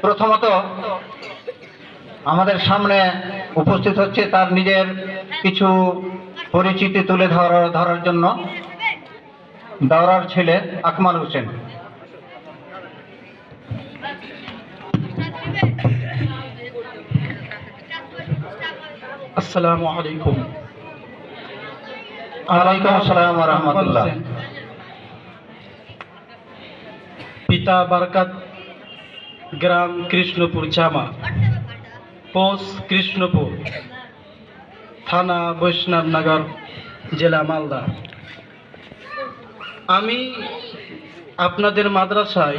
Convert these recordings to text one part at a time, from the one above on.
প্রথমত আমাদের সামনে উপস্থিত হচ্ছে তার নিজের কিছু পরিচিতি তুলে ধরার ধরার জন্য দাওরার ছেলে আকমাল হোসেন। আসসালামু আলাইকুম। আসসালাম রাহমাতুল্লাহ। পিতা বারকাত গ্রাম কৃষ্ণপুর জামা। পোস্ট কৃষ্ণপুর। থানা বৈষ্ণবনগর, জেলা মালদা। আমি আপনাদের মাদ্রাসায়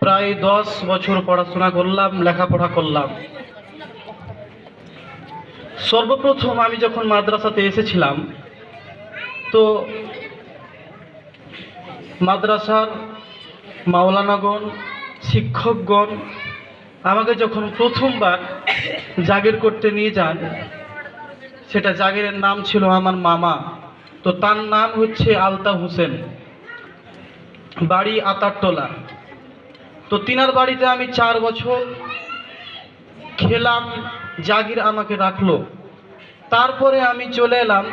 প্রায় দশ বছর পড়াশোনা করলাম, লেখাপড়া করলাম। সর্বপ্রথম আমি যখন মাদ্রাসাতে এসেছিলাম, তো মাদ্রাসার মাওলানাগণ শিক্ষকগণ আমাকে যখন প্রথমবার জাগির করতে নিয়ে যান, সেটা জাগিরের নাম ছিল আমার মামা। তো তার নাম হচ্ছে আলতা হোসেন। বাড়ি আতারটোলা তো তিনার বাড়িতে আমি চার বছর খেলাম, জাগির আমাকে রাখল। তারপরে আমি চলে এলাম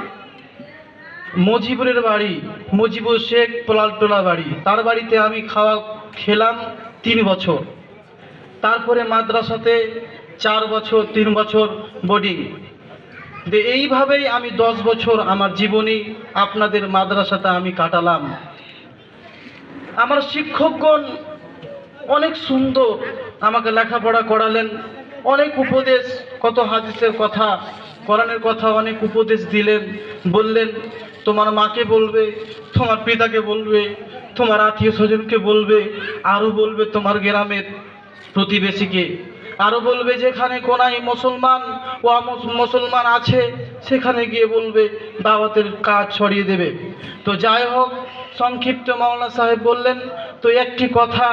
মজিবুরের বাড়ি, মজিবুর শেখ পোলালটোলা বাড়ি। তার বাড়িতে আমি খাওয়া খেলাম তিন বছর। তারপরে মাদ্রাসাতে চার বছর, তিন বছর বোর্ডিং যে এইভাবেই আমি দশ বছর আমার জীবনী আপনাদের মাদ্রাসাতে আমি কাটালাম। আমার শিক্ষকগণ অনেক সুন্দর আমাকে লেখাপড়া করালেন। অনেক উপদেশ, কত হাদিসের কথা, কোরআনের কথা অনেক উপদেশ দিলেন, বললেন, তোমার মাকে বলবে, তোমার পিতাকে বলবে তোমার আত্মীয় স্বজনকে বলবে আরও বলবে তোমার গ্রামের প্রতিবেশীকে। আরও বলবে, যেখানে কোনায় মুসলমান ও মুসলমান আছে, সেখানে গিয়ে বলবে, দাওয়াতের কাজ ছড়িয়ে দেবে। তো যাই হোক, সংক্ষিপ্ত মাওলানা সাহেব বললেন, তো একটি কথা,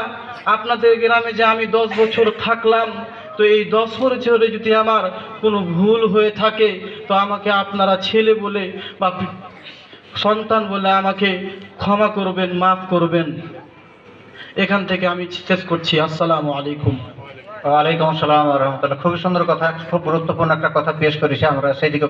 আপনাদের গ্রামে যে আমি দশ বছর থাকলাম, তো এই দশ বছরে যদি আমার কোনো ভুল হয়ে থাকে, তো আমাকে আপনারা ছেলে বলে বা সন্তান বলে আমাকে ক্ষমা করবেন, মাফ করবেন। এখান থেকে আমি শেষ করছি। আসসালামু আলাইকুম। ওয়ালাইকুম আসসালাম রহমতুল্লাহ। খুবই সুন্দর কথা, খুব গুরুত্বপূর্ণ একটা কথা পেশ করেছি আমরা সেই দিকে